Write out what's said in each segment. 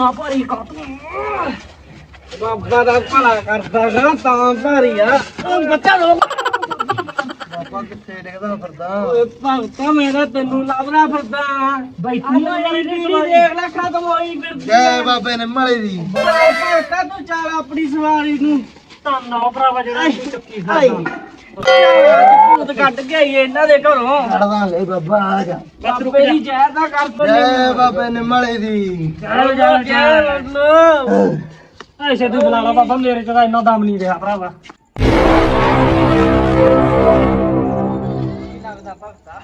ਇੰਨਾ ਭਾਰੀ ਕਰ ਬਾਬਾ ਦਾ ਭਲਾ ਕਰਦਾ ਗਾ ਤਾਂ ਭਾਰੀ ਆ। ਉਹ ਬੱਚਾ ਰੋ। ਬਾਬਾ ਕਿੱਥੇ ਡਿੱਗਦਾ ਫਿਰਦਾ? ਓਏ ਭਗਤਾ ਮੇਰਾ ਤੈਨੂੰ ਲੱਭਦਾ ਫਿਰਦਾ। ਬੈਠੀ ਆ ਯਾਰ ਦੇਖ ਲੈ ਖਤਮ ਹੋਈ ਫਿਰਦੀ ਜੈ ਬਾਬੇ ਨਿੰਮਲੇ ਦੀ। ਭਗਤਾ ਤੂੰ ਚੱਲ ਆਪਣੀ ਸਵਾਰੀ ਨੂੰ। ਤਾਂ ਨਾ ਭਰਾਵਾ ਜਿਹੜਾ ਤੂੰ ਚੱਕੀ ਫਿਰਦਾ। ਭੂਤ ਕੱਢ ਕੇ ਆਈ ਇਹਨਾਂ ਦੇ ਘਰੋਂ। ਛੜਦਾ ਲੈ ਬਾਬਾ ਆ ਜਾ। ਬਾਬੇ ਦੀ ਜ਼ਹਿਰ ਦਾ ਕਰ ਜੈ ਬਾਬੇ ਨਿੰਮਲੇ ਦੀ। ਚੱਲ ਜਾ ਜਾ ਲੋ ਐਸੇ ਤੂੰ ਬੁਲਾ ਲਾ ਬਾਬਾ ਮੇਰੇ ਚ ਤਾਂ ਇੰਨਾ ਦਮ ਨਹੀਂ ਰਿਹਾ ਭਰਾਵਾ। ਕੀ ਲੱਗਦਾ ਭਗਤਾ?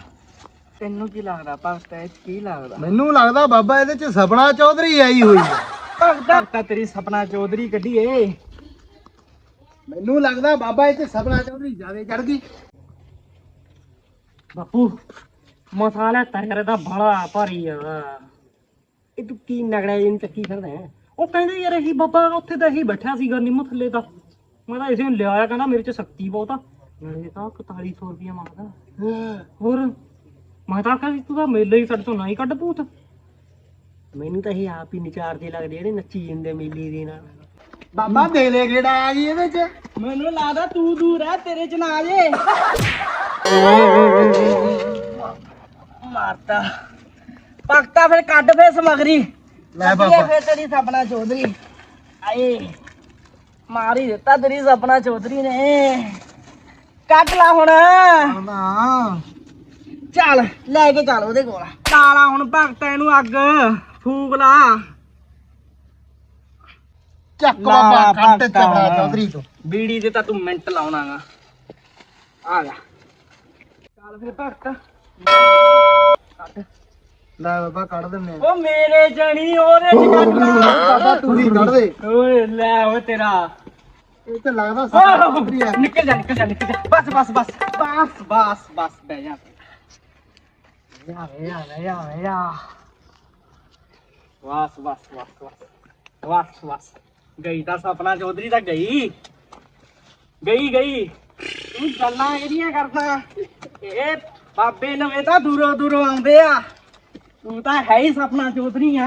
ਤੈਨੂੰ ਕੀ ਲੱਗਦਾ ਭਗਤਾ? ਇਹ ਕੀ ਲੱਗਦਾ? ਮੈਨੂੰ ਲੱਗਦਾ ਬਾਬਾ ਇਹਦੇ ਚ ਸਪਨਾ ਚੌਧਰੀ ਆਈ ਹੋਈ ਹੈ। ਭਗਤਾ ਤੇਰੀ ਸਪਨਾ ਚੌਧਰੀ ਕੱਢੀਏ। ਮੈਨੂੰ ਲੱਗਦਾ ਬਾਬਾ ਇਹ ਚ ਚੌਧਰੀ ਜਿਆਦੇ ਚੜ ਗਈ। ਬਾਪੂ ਮਸਾਲਾ ਤਰੇ ਦਾ ਬੜਾ ਭਾਰੀ ਆ। ਇਹ ਤੂੰ ਕੀ ਨਗੜਾ ਇਹਨੂੰ ਚੱਕੀ ਫਿਰਦਾ ਹੈ? ਉਹ ਕਹਿੰਦੇ ਯਾਰ ਅਸੀਂ ਬਾਬਾ ਉੱਥੇ ਤਾਂ ਅਸੀਂ ਬੈਠਿਆ ਸੀਗਾ ਨਿੰਮ ਥੱਲੇ ਦਾ ਮੈਂ ਤਾਂ ਇਸੇ ਨੂੰ ਲਿਆਇਆ, ਕਹਿੰਦਾ ਮੇਰੇ ਚ ਸ਼ਕਤੀ ਬਹੁਤ ਆ। ਮੇਰੇ ਤਾਂ 4100 ਰੁਪਇਆ ਮੰਗਦਾ। ਹੋਰ, ਮੈਂ ਤਾਂ ਆਖਿਆ ਤੂੰ ਤਾਂ ਮੇਲੇ ਹੀ ਸਾਡੇ ਤੋਂ ਨਾ ਹੀ ਕੱਢ ਭੂਤ। ਮੈਨੂੰ ਤਾਂ ਇਹ ਆਪ ਹੀ ਨਿਚਾਰਦੇ ਲੱਗਦੇ ਜਿਹੜੇ ਨੱਚੀ ਜਾਂਦੇ ਮੇਲੇ ਦੇ ਨਾਲ। ਬਾਬਾ ਦੇ ਲੈ ਗੇੜਾ ਆ ਗਈ ਇਹਦੇ ਚ? ਮੈਨੂੰ ਲੱਗਦਾ ਤੂੰ ਦੂਰ ਹੈ ਤੇਰੇ ਚ ਨਾ ਜੇ ਮਾਰਤਾ। ਪੱਕਤਾ ਫਿਰ ਕੱਢ ਫੇ ਸਮਗਰੀ। ਲੈ ਬਾਬਾ। ਫੇ ਤੇਰੀ ਸਪਨਾ ਚੌਧਰੀ। ਆਏ ਮਾਰ ਹੀ ਦਿੱਤਾ ਤੇਰੀ ਸਪਨਾ ਚੌਧਰੀ ਨੇ। ਕੱਢ ਲਾ ਹੁਣ। ਨਾ। ਚੱਲ ਲੈ ਕੇ ਚੱਲ ਉਹਦੇ ਕੋਲ। ਲਾਲਾ ਹੁਣ ਭਗਤਾ ਇਹਨੂੰ ਅੱਗ। ਫੂਕ ਲਾ। ਚੱਕ ਬਾਬਾ ਕੱਢ ਭਗਤਾ। ਸਪਨਾ ਚੌਧਰੀ ਤੋਂ ਬੀੜੀ ਤੇ ਤਾਂ ਤੂੰ ਮਿੰਟ ਲਾਉਣਾਗਾ ਆ ਜਾ। ਚੱਲ ਫਿਰ ਭਗਤਾ ਕੱਢ। ਲੈ ਬਾਬਾ ਕੱਢ ਦਿੰਨੇ ਆ। ਉਹ ਮੇਰੇ ਜਣੀ ਉਹਦੇ ਚ ਕੱਢ ਲਾ। ਬਾਬਾ ਤੂੰ ਹੀ ਕੱਢ ਦੇ। ਓਏ ਲੈ ਓਏ ਤੇਰਾ। ਇਹ ਤੇ ਲੱਗਦਾ ਸਪਨਾ ਓਹ, ਚੌਧਰੀ ਆ। ਨਿਕਲ ਜਾ ਨਿਕਲ ਜਾ ਨਿਕਲ ਜਾ। ਬਸ ਬਸ ਬਸ ਬਸ ਬਸ ਬਸ ਬਹਿ ਜਾ। ਯਾ ਯਾ ਯਾ ਯਾ ਬਸ ਬਸ ਬਸ ਬਸ ਬਸ ਬਸ। ਗਈ ਤਾਂ ਸਪਨਾ ਚੌਧਰੀ ਤਾਂ ਗਈ। ਗਈ ਗਈ। ਤੂੰ ਗੱਲਾਂ ਇਹਦੀਆਂ ਕਰਦਾ। ਇਹ ਬਾਬੇ ਨਵੇਂ ਤਾਂ ਦੂਰੋਂ ਦੂਰੋਂ ਆਉਂਦੇ ਆ। ਤੂੰ ਤਾਂ ਹੈ ਹੀ ਸਪਨਾ ਚੌਧਰੀ ਆ।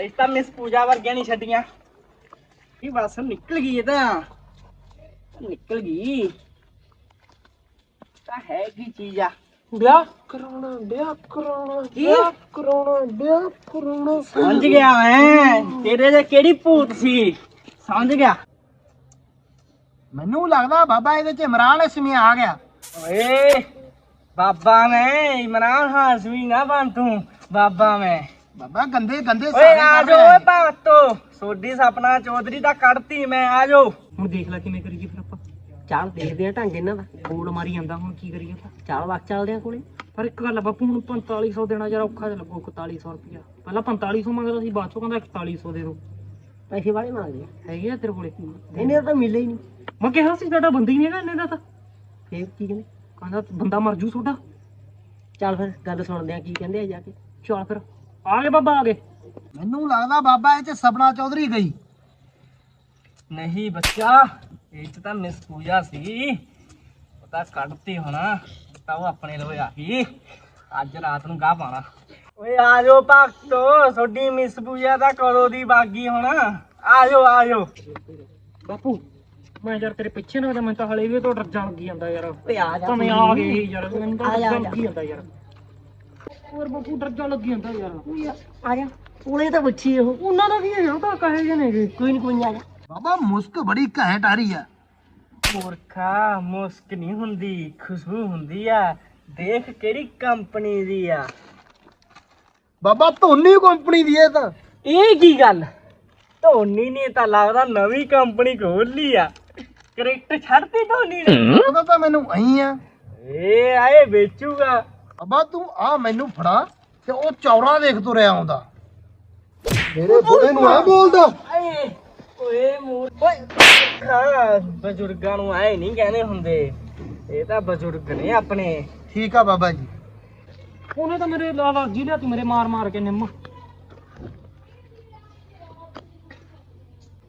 ਅਜ ਤਾਂ ਮਿਸ ਪੂਜਾ ਵਰਗੀਆਂ ਨਹੀਂ ਛੱਡੀਆਂ। ਇਹ ਬਸ ਨਿਕਲ ਗਈ ਇਹ ਤਾਂ। ਨਿਕਲ ਗਈ। ਤਾਂ ਹੈ ਕੀ ਚੀਜ਼ ਆ। ਵਿਆਹ? ਕਰਾਉਣਾ ਵਿਆਹ ਕਰਾਉਣਾ ਵਿਆਹ ਕਰਾਉਣਾ ਵਿਆਹ ਕਰਾਉਣਾ ਸਮਝ ਗਿਆ ਮੈਂ। ਤੇਰੇ ਦੇ ਕਿਹੜੀ ਭੂਤ ਸੀ? ਸਮਝ ਗਿਆ। ਮੈਨੂੰ ਲੱਗਦਾ ਬਾਬਾ ਇਹਦੇ ਚ ਇਮਰਾਨ ਇਸਮੀ ਆ ਗਿਆ। ਓਏ ਬਾਬਾ ਮੈਂ ਇਮਰਾਨ ਹਾਜ਼ਮੀ ਨਾ ਬਣ ਤੂੰ। ਬਾਬਾ ਮੈਂ। ਬਾਬਾ ਗੰਦੇ ਗੰਦੇ ਓਏ ਸਾਰੇ ਆ ਜਾਓ ਓਏ ਹੈ। ਭਗਤੋ ਸੋਡੀ ਸਪਨਾ ਚੌਧਰੀ ਦਾ ਕੱਢਤੀ ਮੈਂ ਆ ਜਾਓ। ਹੁਣ ਦੇਖ ਲੈ ਕਿਵੇਂ ਕਰੀਏ। ਚਾਲ ਦੇਖਦੇ ਆ ਢੰਗ ਇਹਨਾਂ ਦਾ। ਗੋਲ ਮਾਰੀ ਜਾਂਦਾ ਹੁਣ ਕੀ ਕਰੀਏ ਆਪਾਂ? ਚਾਲ ਵਾਕ ਚੱਲਦੇ ਆ ਕੋਲੇ। ਪਰ ਇੱਕ ਗੱਲ ਆ ਬਾਪੂ ਹੁਣ 4500 ਦੇਣਾ ਜਰਾ ਔਖਾ ਜਿਹਾ ਲੱਗੂ 4100 ਰੁਪਇਆ। ਪਹਿਲਾਂ 4500 ਮੰਗਦਾ ਸੀ ਬਾਅਦ ਚੋਂ ਕਹਿੰਦਾ 4100 ਦੇ ਦਿਓ ਪੈਸੇ ਵਾਲੇ ਮੰਗਦੇ ਆ ਹੈਗੇ ਆ ਤੇਰੇ ਕੋਲੇ? ਇਹਨੇ ਤਾਂ ਮਿਲੇ ਹੀ ਨਹੀਂ। ਮੈਂ ਕਿਹਾ ਸੀ ਸਾਡਾ ਬੰਦਾ ਹੀ ਨਹੀਂ ਹੈਗਾ ਇਹਨੇ ਦਾ ਤਾਂ। ਫੇਰ ਕੀ ਕਹਿੰਦੇ? ਕਹਿੰਦਾ ਬੰਦਾ ਮਰ ਜੂ ਤੁਹਾਡਾ। ਚੱਲ ਫਿਰ ਗੱਲ ਸੁਣਦੇ ਆ ਕੀ ਕਹਿੰਦੇ ਆ ਜਾ ਕੇ। ਚੱਲ ਫਿਰ ਆ ਗਏ ਬਾਬਾ ਆ ਗਏ। ਮੈਨੂੰ ਲੱਗਦਾ ਬਾਬਾ ਇਹ ਚ ਸਪਨਾ ਚੌਧਰੀ ਗਈ। ਨਹੀਂ ਬੱਚਾ ਇਹ ਚ ਤਾਂ ਮਿਸ ਪੂਜਾ ਸੀ। ਉਹ ਤਾਂ ਕੱਢਤੀ ਹੋਣਾ ਤਾਂ ਉਹ ਆਪਣੇ ਲੋ ਆ ਗਈ। ਅੱਜ ਰਾਤ ਨੂੰ ਗਾਹ ਪਾਣਾ ਓਏ ਆ ਜਾਓ ਭਗਤੋ ਤੁਹਾਡੀ ਮਿਸ ਪੂਜਾ ਤਾਂ ਕਦੋਂ ਦੀ ਬਾਗੀ ਹੁਣ? ਆ ਜਾਓ ਆ ਜਾਓ। ਬਾਪੂ ਮੈਂ ਯਾਰ ਤੇਰੇ ਪਿੱਛੇ ਨਾ ਮੈਂ ਤਾਂ ਹਲੇ ਵੀ ਤੋਂ ਡਰ ਜਾਣ ਲੱਗੀ ਜਾਂਦਾ ਯਾਰ। ਓਏ ਆ ਜਾ ਮੈਂ ਆ ਗਈ ਯਾਰ ਮੈਨੂੰ ਤਾਂ ਡਰ ਲੱਗੀ ਜਾਂਦਾ ਯਾਰ। ਹੋਰ ਬਾਪੂ ਡਰ ਜਾਣ ਲੱਗੀ ਜਾਂਦਾ ਯਾਰ। ਆ ਜਾ। ਉਹਨੇ ਤਾਂ ਪੁੱਛੀ ਉਹ। ਉਹਨਾਂ ਦਾ ਕੀ ਹੈ ਉਹ ਤਾਂ ਕਹੇ ਜੇ ਨੇ ਕੋਈ ਨਹੀਂ ਕੋਈ ਆ ਜਾ। ਬਾਬਾ ਮੁਸਕ ਬੜੀ ਘੈਂਟ ਆ ਰਹੀ ਆ। ਮੂਰਖਾ ਮੁਸਕ ਨਹੀਂ ਹੁੰਦੀ ਖੁਸ਼ਬੂ ਹੁੰਦੀ ਆ। ਦੇਖ ਕਿਹੜੀ ਕੰਪਨੀ ਦੀ ਆ। ਬਾਬਾ ਧੋਨੀ ਕੰਪਨੀ ਦੀ ਇਹ ਤਾਂ। ਇਹ ਕੀ ਗੱਲ? ਧੋਨੀ ਨੇ ਤਾਂ ਲੱਗਦਾ ਨਵੀਂ ਕੰਪਨੀ ਖੋਲ ਲਈ ਆ। ਕਰੈਕਟਰ ਛੱਡਤੀ ਧੋਨੀ ਨੇ। ਉਹਦਾ ਤਾਂ ਮੈਨੂੰ ਅਹੀਂ ਆ। ਏ ਆਏ ਵੇਚੂਗਾ। ਬਾਬਾ ਤੂੰ ਆ ਮੈਨੂੰ ਫੜਾ ਤੇ ਉਹ ਚੌਰਾ ਦੇਖ ਤੁਰਿਆ ਆਉਂਦਾ। ਮੇਰੇ ਬੁੜੇ ਨੂੰ ਆ ਬੋਲਦਾ। ਆਏ। ਓਏ ਮੂਰ ਓਏ ਖਾ ਬਜ਼ੁਰਗਾਂ ਨੂੰ ਆਏ ਨਹੀਂ ਕਹਿੰਦੇ ਹੁੰਦੇ। ਇਹ ਤਾਂ ਬਜ਼ੁਰਗ ਨੇ ਆਪਣੇ। ਠੀਕ ਆ ਬਾਬਾ ਜੀ। ਉਹਨੇ ਤਾਂ ਮੇਰੇ ਲਾਵਾ ਜਿਲਿਆ ਤੂੰ ਮੇਰੇ ਮਾਰ ਮਾਰ ਕੇ ਨਿੰਮ।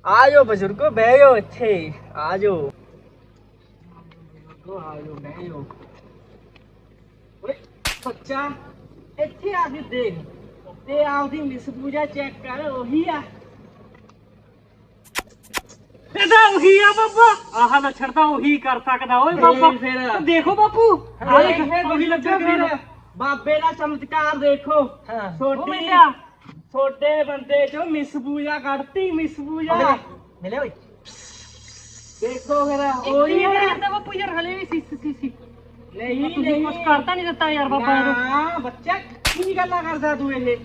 ਆ ਜਾਓ ਬਜ਼ੁਰਗੋ ਬਹਿ ਜਾਓ ਇੱਥੇ। ਆ ਜਾਓ ਉਹ ਆ ਜਾਓ ਬਹਿ ਜਾਓ। ਓਏ ਬੱਚਾ ਇੱਥੇ ਆ ਕੇ ਦੇਖ। ਤੇ ਆਪਦੀ ਮਿਸ ਪੂਜਾ ਚੈੱਕ ਕਰ ਉਹੀ ਆ। ਇਹਦਾ ਉਹੀ ਆ ਬਾਬਾ। ਆਹ ਲੱਛਣ ਤਾਂ ਉਹੀ ਕਰ ਸਕਦਾ ਓਏ ਬਾਬਾ। ਫਿਰ। ਦੇਖੋ ਬਾਪੂ। ਆਹ ਦੇਖ ਉਹੀ ਬਾਬੇ ਦਾ ਚਮਤਕਾਰ ਦੇਖੋ। ਹਾਂ। ਛੋਟੀ। ਛੋਟੇ ਬੰਦੇ ਚੋਂ ਮਿਸ ਪੂਜਾ ਕੱਢਤੀ ਮਿਸ ਪੂਜਾ। ਮਿਲੇ ਓਏ। ਦੇਖੋ ਫਿਰ ਉਹੀ ਉਹੀ ਆ ਕਰਦਾ ਬਾਪੂ ਯਾਰ ਹਲੇ ਵੀ ਸੀ ਸੀ ਸੀ ਨਹੀਂ ਤੁਸੀਂ ਨਹੀਂ। ਕੁਝ ਕਰਤਾ ਨਹੀਂ ਦਿੱਤਾ ਯਾਰ ਬਾਬਾ ਨੂੰ ਨਾ ਬੱਚਾ ਕੀ ਗੱਲਾਂ ਕਰਦਾ ਤੂੰ ਇਹ?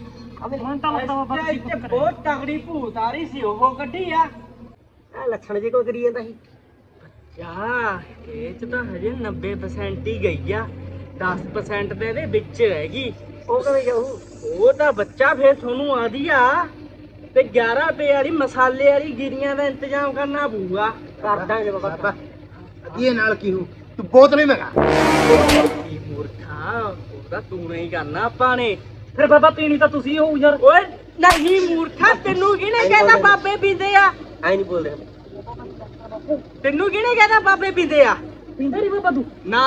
ਹੁਣ ਤਾਂ ਲੱਗਦਾ ਬਾਬਾ ਇੱਥੇ- ਤੁਸੀਂ ਕੁਛ ਇੱਥੇ ਬਹੁਤ ਤਗੜੀ ਭੂਤ ਆ ਰਹੀ ਸੀ ਉਹ ਕੱਢੀ ਆ। ਆ ਲੱਛਣ ਜੇ ਕੋਈ ਕਰੀ ਜਾਂਦਾ ਸੀ। ਯਾ ਇਹ ਚ ਤਾਂ ਹਜੇ 90% ਹੀ ਗਈ ਆ। 10% ਤੇ ਇਹਦੇ ਵਿੱਚ ਰਹਿ ਗਈ। ਉਹ ਕਿਵੇਂ ਜਾਊ? ਉਹ ਤਾਂ ਬੱਚਾ ਫੇਰ ਤੁਹਾਨੂੰ ਆਦੀ ਆ। ਤੇ 11 ਰੁਪਏ ਵਾਲੀ ਮਸਾਲੇ ਵਾਲੀ ਗਿਰੀਆਂ ਦਾ ਇੰਤਜ਼ਾਮ ਕਰਨਾ ਪਊਗਾ। ਕਰ ਦਾਂਗੇ ਬਾਬਾ ਬਾਬਾ ਇਹ ਨਾਲ ਕੀ ਹੋ ਤੂੰ ਬੋਤਲ ਹੀ ਮੰਗਾ ਕੀ ਮੂਰਖਾ ਉਹਦਾ ਤੂੰ ਨਹੀਂ ਕਰਨਾ ਆਪਾਂ ਨੇ। ਫਿਰ ਬਾਬਾ ਪੀਣੀ ਤਾਂ ਤੁਸੀਂ ਹੋ ਯਾਰ। ਓਏ ਨਹੀਂ ਮੂਰਖਾ ਤੈਨੂੰ ਕਿਹਨੇ ਕਹਿੰਦਾ ਬਾਬੇ ਪੀਂਦੇ ਆ? ਐ ਨਹੀਂ ਬੋਲਦੇ ਤੈਨੂੰ ਕਿਹਨੇ ਕਹਿੰਦਾ ਬਾਬੇ ਪੀਂਦੇ ਆ? ਪੀਂਦਾ ਨਹੀਂ ਬਾਬਾ ਤੂੰ। ਨਾ।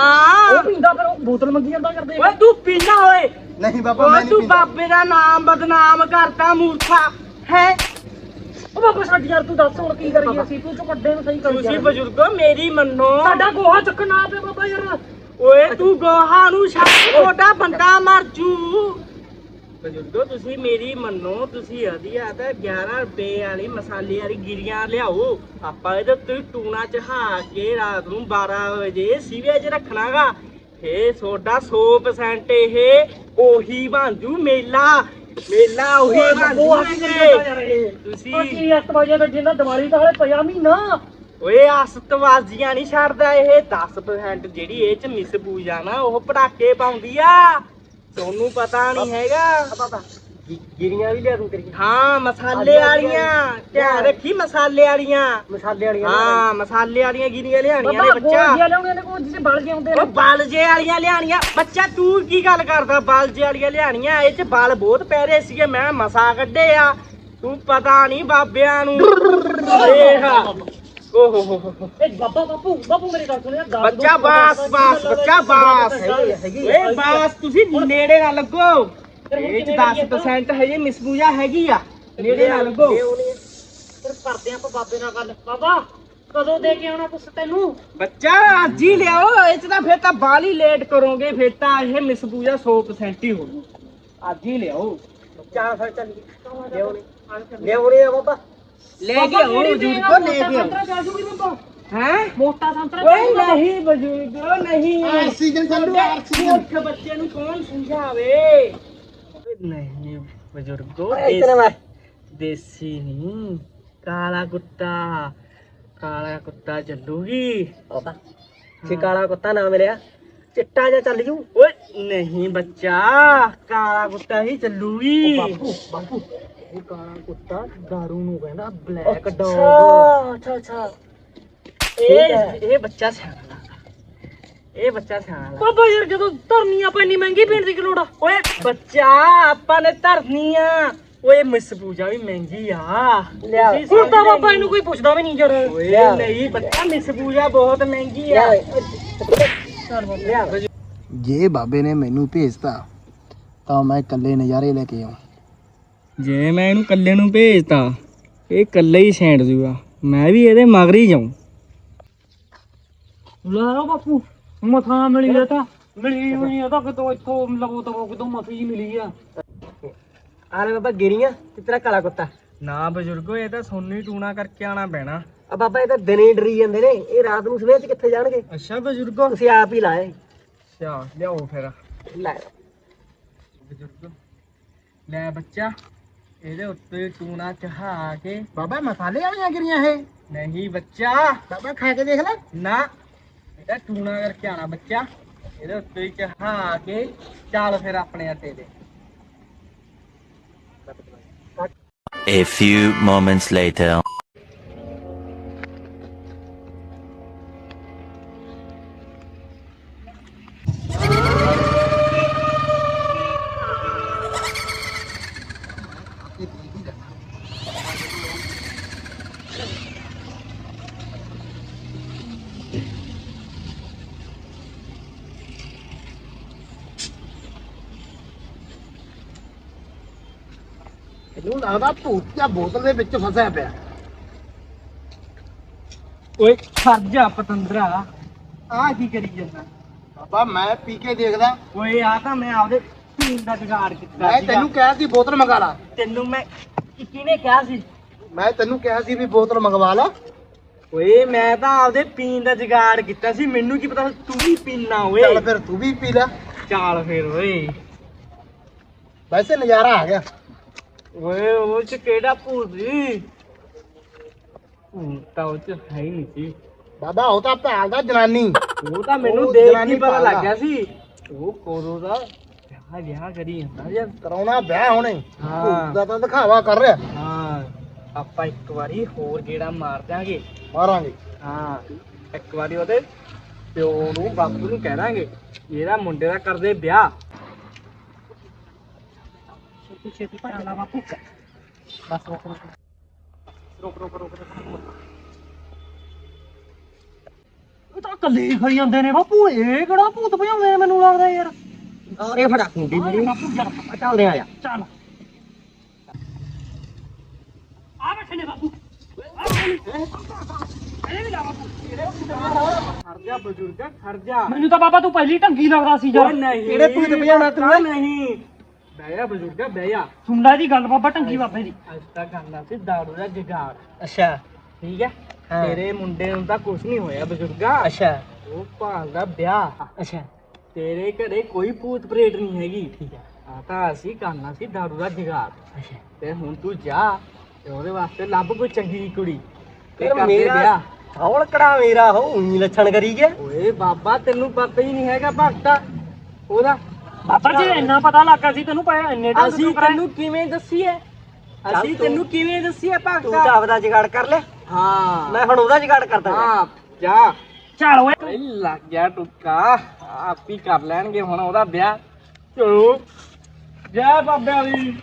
ਉਹ ਪੀਂਦਾ ਫਿਰ ਉਹ ਬੋਤਲ ਮੰਗੀ ਜਾਂਦਾ ਕਰਦੇ ਓਏ ਤੂੰ ਪੀਣਾ ਓਏ। ਨਹੀਂ ਬਾਬਾ ਮੈਂ ਨਹੀਂ ਤੂੰ ਪੀਂਦਾ। ਬਾਬੇ ਦਾ ਨਾਮ ਬਦਨਾਮ ਕਰਤਾ ਮੂਰਖਾ। ਹੈ? ਉਹ ਬਾਬਾ ਛੱਡ ਯਾਰ ਤੂੰ ਦੱਸ ਹੁਣ ਕੀ ਕਰੀਏ ਅਸੀਂ? ਤੂੰ ਚ ਵੱਡੇ ਨੂੰ ਸਹੀ ਕਰੀ ਤੁਸੀਂ ਯਾਰ। ਬਜ਼ੁਰਗੋ ਮੇਰੀ ਮੰਨੋ। ਸਾਡਾ ਗੋਹਾ ਚੱਕਣਾ ਪਿਆ ਬਾਬਾ ਯਾਰ। ਓਏ ਤੂੰ ਗੋਹਾ ਨੂੰ ਛੱਡ ਛੋਟਾ ਬੰਦਾ ਮਰ ਜੂ। ਬਜ਼ੁਰਗੋ ਤੁਸੀਂ ਮੇਰੀ ਮੰਨੋ ਤੁਸੀਂ ਅਧਿਆ ਤਾਂ 11 ਰੁਪਏ ਵਾਲੀ ਮਸਾਲੇ ਵਾਲੀ ਗਿਰੀਆਂ ਲਿਆਓ। ਆਪਾਂ ਇਹਦੇ ਉੱਤੇ ਟੂਣਾ ਚਹਾ ਕੇ ਰਾਤ ਨੂੰ 12 ਵਜੇ ਸੀਵੇ 'ਚ ਰੱਖਣਾਗਾ। ਫੇ ਤੁਹਾਡਾ 100% ਇਹ ਉਹੀ ਜੂ ਮੇਲਾ। ਮੇਲਾ ਉਹੀ ਤੁਸੀਂ ਕੀ ਦੀਵਾਲੀ ਤਾਂ ਹਲੇ ਪਿਆ ਮਹੀਨਾ। ਓਏ ਅਸਤਵਾਜ਼ੀਆਂ ਨਹੀਂ ਛੱਡਦਾ ਇਹ। 10% ਜਿਹੜੀ ਇਹ ਚ ਮਿਸ ਪੂਜਾ ਨਾ ਉਹ ਪਟਾਕੇ ਪਾਉਂਦੀ ਆ। ਤੁਹਾਨੂੰ ਪਤਾ ਨਹੀਂ ਹੈਗਾ। ਗਿਰੀਆਂ ਵੀ ਲਿਆ ਤੂੰ ਕਰੀ ਹਾਂ ਮਸਾਲੇ ਵਾਲੀਆਂ। ਧਿਆਨ ਰੱਖੀ ਮਸਾਲੇ ਵਾਲੀਆਂ। ਮਸਾਲੇ ਵਾਲੀਆਂ ਹਾਂ ਮਸਾਲੇ ਵਾਲੀਆਂ ਗਿਰੀਆਂ ਲਿਆਣੀਆਂ ਨੇ ਬੱਚਾ। ਗੋਲੀਆਂ ਲਿਆਉਣੀਆਂ ਨੇ ਕੋਈ ਜਿਸੇ ਬਲ ਜੇ ਹੁੰਦੇ ਉਹ ਬਲਜੇ ਵਾਲੀਆਂ ਲਿਆਣੀਆਂ ਬੱਚਾ ਤੂੰ ਕੀ ਗੱਲ ਕਰਦਾ? ਬਲਜੇ ਵਾਲੀਆਂ ਲਿਆਣੀਆਂ ਇਹ ਚ ਬਲ ਬਹੁਤ ਪੈ ਰਹੇ ਸੀਗੇ। ਮੈਂ ਮਸਾ ਕੱਢੇ ਆ। ਤੂੰ ਪਤਾ ਨਹੀਂ ਬਾਬਿਆਂ ਨੂੰ। ਦੇਖ ਓਹ ਹੋ ਹੋ ਹੋ ਇਹ ਬਾਬਾ ਬਾਪੂ ਬਾਪੂ ਮੇਰੀ ਗੱਲ ਸੁਣ ਯਾਰ ਦਾਰੂ ਬੱਚਾ ਦੂਰੂ ਬਾਸ ਪੀਂਦਾ ਬਾਸ ਨਹੀਂ, ਬੱਚਾ ਬਾਸ। ਹੈਗੀ, ਹੈਗੀ। ਓਏ ਬਾਸ ਤੁਸੀਂ ਨੇੜੇ ਨਾ ਲੱਗੋ। ਇਹ ਚ ਕਿਵੇਂ ਕਰੀਏ 10% ਹਜੇ ਮਿਸਪੂਜਾ ਹੈਗੀ ਆ। ਨੇੜੇ ਨਾ ਲੱਗੋ। ਫਿਰ ਕਰਦੇ ਆਪਾਂ ਬਾਬੇ ਨਾਲ ਗੱਲ। ਬਾਬਾ ਕਦੋਂ ਦੇ ਕੇ ਆਉਣਾ ਕੁਛ ਤੈਨੂੰ? ਬੱਚਾ ਅੱਜ ਹੀ ਲਿਆਓ। ਇਹ ਚ ਤਾਂ ਫਿਰ ਤਾਂ ਬਾਲੀ ਲੇਟ ਕਰੋਗੇ ਫਿਰ ਤਾਂ ਇਹ ਮਿਸਪੂਜਾ 100% ਹੀ ਹੋਣੀ ਅੱਜ ਹੀ ਲਿਆਓ। ਚਾਰ ਫਿਰ ਚੱਲ ਲਿਆਉਣੇ। ਲਿਆਉਣੇ ਆ ਬਾਬਾ। ਲੈ ਕੇ ਆਓ ਬਜ਼ੁਰਗ ਕੋ ਲੈ ਕੇ ਆਓ। ਹੈ? ਮੋਟਾ ਸੰਤਰਾ ਓਏ ਨਹੀਂ ਬਜ਼ੁਰਗੋ ਨਹੀਂ। ਆਕਸੀਜਨ ਚੱਲੂ ਆਕਸੀਜਨ। ਮੂਰਖ ਬੱਚੇ ਨੂੰ ਕੌਣ ਸਮਝਾਵੇ? ਓਏ ਨਹੀਂ ਬਜ਼ੁਰਗੋ ਦੇਸੀ ਨਹੀਂ ਕਾਲਾ ਕੁੱਤਾ। ਕਾਲਾ ਕੁੱਤਾ ਚੱਲੂਗੀ। ਬਾਬਾ ਜੇ ਕਾਲਾ ਕੁੱਤਾ ਨਾ ਮਿਲਿਆ ਚਿੱਟਾ ਜਿਹਾ ਚੱਲ ਜੂ। ਓਏ ਨਹੀਂ ਬੱਚਾ ਕਾਲਾ ਕੁੱਤਾ ਹੀ ਚੱਲੂਗੀ। ਬਾਪੂ ਬਾਪੂ। ਇਹ ਕਾਲਾ ਕੁੱਤਾ ਦਾਰੂ ਨੂੰ ਕਹਿੰਦਾ ਬਲੈਕ ਡੌਗ ਅੱਛਾ ਅੱਛਾ। ਇਹ ਇਹ ਬੱਚਾ ਸਿਆਣਾ ਇਹ ਬੱਚਾ ਸਿਆਣਾ ਬਾਬਾ ਯਾਰ ਜਦੋਂ ਧਰਨੀ ਆਪਾਂ ਇੰਨੀ ਮਹਿੰਗੀ ਪੀਣ ਦੀ ਕੀ ਲੋੜ ਓਏ ਬੱਚਾ ਆਪਾਂ ਨੇ ਧਰਨੀ ਆ ਓਏ ਮਿਸ ਪੂਜਾ ਵੀ ਮਹਿੰਗੀ ਆ। ਹੁਣ ਤਾਂ ਬਾਬਾ। ਇਹਨੂੰ ਕੋਈ ਪੁੱਛਦਾ ਵੀ ਨਹੀਂ ਯਾਰ। ਓਏ ਨਹੀਂ ਬੱਚਾ ਮਿਸ ਪੂਜਾ ਬਹੁਤ ਮਹਿੰਗੀ ਆ। ਜੇ ਬਾਬੇ ਨੇ ਮੈਨੂੰ ਭੇਜਤਾ ਤਾਂ ਮੈਂ ਇਕੱਲੇ ਨਜ਼ਾਰੇ ਲੈ ਕੇ ਆਉਂ। ਜੇ ਮੈਂ ਇਹਨੂੰ ਕੱਲੇ ਨੂੰ ਭੇਜਤਾ ਇਹ ਕੱਲੇ ਹੀ ਛੇੜ ਜੂਗਾ। ਮੈਂ ਵੀ ਇਹਦੇ ਮਗਰ ਹੀ ਜਾਉਂ ਲਾ ਬਾਪੂ ਮਥਾ ਮਿਲੀ ਤਾਂ। ਮਿਲੀ ਹੋਈ ਇਹ ਤਾਂ ਕਿਤੋਂ ਇੱਥੋਂ ਲਵੋ ਤਵੋ ਕਿਤੋਂ ਮਥੀ ਮਿਲੀ ਆ। ਆਲੇ ਬਾਬਾ ਗਿਰੀਆਂ ਤੇ ਤੇਰਾ ਕਾਲਾ ਕੁੱਤਾ। ਨਾ ਬਜ਼ੁਰਗੋ ਇਹ ਤਾਂ ਸੋਨੀ ਟੂਣਾ ਕਰਕੇ ਆਣਾ ਪੈਣਾ। ਆ ਬਾਬਾ ਇਹ ਤਾਂ ਦਿਨੇ ਡਰੀ ਜਾਂਦੇ ਨੇ। ਇਹ ਰਾਤ ਨੂੰ ਸਵੇਰ ਚ ਕਿੱਥੇ ਜਾਣਗੇ? ਅੱਛਾ ਬਜ਼ੁਰਗੋ। ਤੁਸੀਂ ਆਪ ਹੀ ਲਾਏ ਅੱਛਾ ਲਿਆਓ ਫਿਰ। ਲੈ। ਬਜ਼ੁਰਗੋ। ਲੈ ਬੱਚਾ। ਇਹਦੇ ਉੱਤੇ ਟੂਣਾ ਚਹਾ ਕੇ। ਬਾਬਾ ਮਸਾਲੇ ਵਾਲੀਆਂ ਗਿਰੀਆਂ ਇਹ? ਨਹੀਂ ਬੱਚਾ। ਬਾਬਾ ਖਾ ਕੇ ਦੇਖ ਲੈ। ਨਾ ਇਹਦਾ ਟੂਣਾ ਕਰਕੇ ਆਣਾ ਬੱਚਾ। ਇਹਦੇ ਉੱਤੇ ਚਹਾ ਕੇ ਚੱਲ ਫਿਰ ਆਪਣੇ ਅੱਡੇ ਤੇ A few moments later. ਲੱਗਦਾ ਭੂਤਿਆ ਬੋਤਲ ਦੇ ਵਿੱਚ ਫਸਿਆ ਪਿਆ। ਓਏ ਖਰਜਾ ਪਤੰਦਰਾ। ਆ ਕੀ ਕਰੀ ਜਾਂਦਾ? ਬਾਬਾ ਮੈਂ ਪੀ ਕੇ ਦੇਖਦਾ। ਓਏ ਆ ਤਾਂ ਮੈਂ ਆਪਦੇ ਪੀਣ ਦਾ ਜੁਗਾੜ ਕੀਤਾ ਮੈਂ ਸੀਗਾ। ਤੈਨੂੰ ਕਿਹਾ ਸੀ ਬੋਤਲ ਮੰਗਾ ਲਾ। ਤੈਨੂੰ ਮੈਂ ਕੀ- ਕਿਹਨੇ ਕਿਹਾ ਸੀ? ਮੈਂ ਤੈਨੂੰ ਕਿਹਾ ਸੀ ਵੀ ਬੋਤਲ ਮੰਗਵਾ ਲਾ। ਓਏ ਮੈਂ ਤਾਂ ਆਪਦੇ ਪੀਣ ਦਾ ਜੁਗਾੜ ਕੀਤਾ ਸੀ। ਮੈਨੂੰ ਕੀ ਪਤਾ ਤੂੰ ਵੀ ਪੀਣਾ ਓਏ ਚੱਲ ਫਿਰ ਤੂੰ ਵੀ ਪੀ ਲੈ। ਚੱਲ ਫਿਰ ਓਏ। ਵੈਸੇ ਨਜ਼ਾਰਾ ਆ ਗਿਆ। ਓਏ ਉਹ ਚ ਕਿਹੜਾ ਭੂਤ ਸੀ? ਭੂਤ ਤਾਂ ਉਹ ਚ ਹੈ ਹੀ ਨਹੀਂ ਸੀ। ਬਾਬਾ ਉਹ ਤਾਂ ਭੈਣ ਦਾ ਜਨਾਨੀ। ਉਹ ਤਾਂ ਮੈਨੂੰ ਉਹ ਦੇਖ ਕੇ ਜਨਾਨੀ ਪਤਾ ਪਾਗਲ ਲੱਗ ਆ। ਗਿਆ ਸੀ। ਉਹ ਕੋਦੋਂ ਦਾ ਵਿਆਹ ਵਿਆਹ ਕਰੀ ਜਾਂਦਾ ਯਾਰ ਕਰਾਉਣਾ ਵਿਆਹ ਹੁਣੇ। ਹਾਂ। ਭੂਤ ਦਾ ਤਾਂ ਦਿਖਾਵਾ ਕਰ ਰਿਹਾ। ਹਾਂ ਆਪਾਂ ਇੱਕ ਵਾਰੀ ਹੋਰ ਗੇੜਾ ਮਾਰ ਦਿਆਂਗੇ। ਮਾਰਾਂਗੇ। ਹਾਂ ਇੱਕ ਵਾਰੀ ਉਹਦੇ ਪਿਓ ਨੂੰ ਬਾਪੂ ਨੂੰ ਕਹਿ ਦਾਂਗੇ ਇਹਦਾ ਮੁੰਡੇ ਦਾ ਕਰਦੇ ਵਿਆਹ। ਛੇਤੀ ਛੇਤੀ ਭਰਾ ਲਾ ਬਾਪੂ ਬਸ ਰੁਕ ਰੁਕ ਰੁਕ ਰੁਕ ਰੁਕ ਰੁਕ ਇਹ ਤਾਂ ਕੱਲੇ ਹੀ ਖਾਈ ਜਾਂਦੇ ਨੇ ਬਾਪੂ ਇਹ ਕਿਹੜਾ ਭੂਤ ਭਜਾਉਂਦੇ ਨੇ ਮੈਨੂੰ ਲੱਗਦਾ ਯਾਰ। ਇਹ ਫੜਾ ਕੁੰਡੀ ਮੇਰੀ ਬਾਪੂ ਚੱਲ ਆਪਾਂ ਚੱਲਦੇ ਆ ਚੱਲ ਆ ਬੈਠੇ ਨੇ ਬਾਪੂ ਖਰਜਾ ਬਜ਼ੁਰਗਾ ਖਰਜਾ ਮੈਨੂੰ ਤਾਂ ਬਾਬਾ ਤੂੰ ਪਹਿਲੀ ਢੰਗੀ ਲੱਗਦਾ ਸੀ ਯਾਰ। ਨਹੀਂ ਕਿਹੜੇ ਭੂਤ ਭਜਾਉਣਾ ਤੂੰ? ਨਹੀਂ। ਬਹਿ ਜਾ ਬਜ਼ੁਰਗਾ ਬਹਿ ਜਾ। ਸੁਣਦਾ ਦੀ ਗੱਲ ਬਾਬਾ ਢੰਗੀ ਬਾਬੇ ਦੀ। ਅੱਜ ਕਰਨਾ ਸੀ ਦਾਰੂ ਦਾ ਜਗਾੜ। ਅੱਛਾ। ਠੀਕ ਹੈ? ਹਾਂ। ਤੇਰੇ ਮੁੰਡੇ ਨੂੰ ਤਾਂ ਕੁਝ ਨਹੀਂ ਹੋਇਆ ਬਜ਼ੁਰਗਾ। ਅੱਛਾ। ਉਹ ਭਾਲਦਾ ਵਿਆਹ। ਅੱਛਾ। ਤੇਰੇ ਘਰੇ ਕੋਈ ਭੂਤ ਪ੍ਰੇਤ ਨਹੀਂ ਹੈਗੀ। ਠੀਕ ਹੈ। ਆ ਤਾਂ ਅਸੀਂ ਕਰਨਾ ਸੀ ਦਾਰੂ ਦਾ ਜਗਾੜ। ਅੱਛਾ। ਤੇ ਹੁਣ ਤੂੰ ਜਾ ਤੇ ਉਹਦੇ ਵਾਸਤੇ ਲੱਭ ਕੋਈ ਚੰਗੀ ਕੁੜੀ। ਤੇ ਕਰਦੇ ਮੇਰਾ- ਵਿਆਹ। ਹੌਲਕੜਾ ਮੇਰਾ? ਹੋ ਉਨੀ ਲੱਛਣ ਕਰੀ ਗਿਆ। ਓਏ ਬਾਬਾ ਤੈਨੂੰ ਪਤਾ ਹੀ ਨਹੀਂ ਹੈਗਾ ਭਗਤਾ। ਉਹਦਾ ਬਾਬਾ ਜੀ ਇੰਨਾ ਪਤਾ ਲੱਗਾ ਸੀ ਤੈਨੂੰ ਪਏ ਇੰਨੇ ਢੰਗ ਅਸੀਂ ਤੋਂ ਤੈਨੂੰ ਕਿਵੇਂ ਦੱਸੀਏ? ਅਸੀਂ ਤੂੰ- ਤੈਨੂੰ ਕਿਵੇਂ ਦੱਸੀਏ ਤੂੰ ਭਗਤਾ? ਤਾਂ ਆਪਦਾ ਜਗਾੜ ਕਰ ਲੈ। ਹਾਂ। ਮੈਂ ਹੁਣ ਉਹਦਾ ਜਗਾੜ ਕਰਦਾ ਹਾਂ ਜਾ। ਚੱਲ ਓਏ। ਲੱਗ ਗਿਆ ਟੁੱਕਾ ਆਪ ਕਰ ਲੈਣਗੇ ਹੁਣ ਉਹਦਾ ਵਿਆਹ। ਚਲੋ। ਜੈ ਬਾਬਿਆਂ ਦੀ।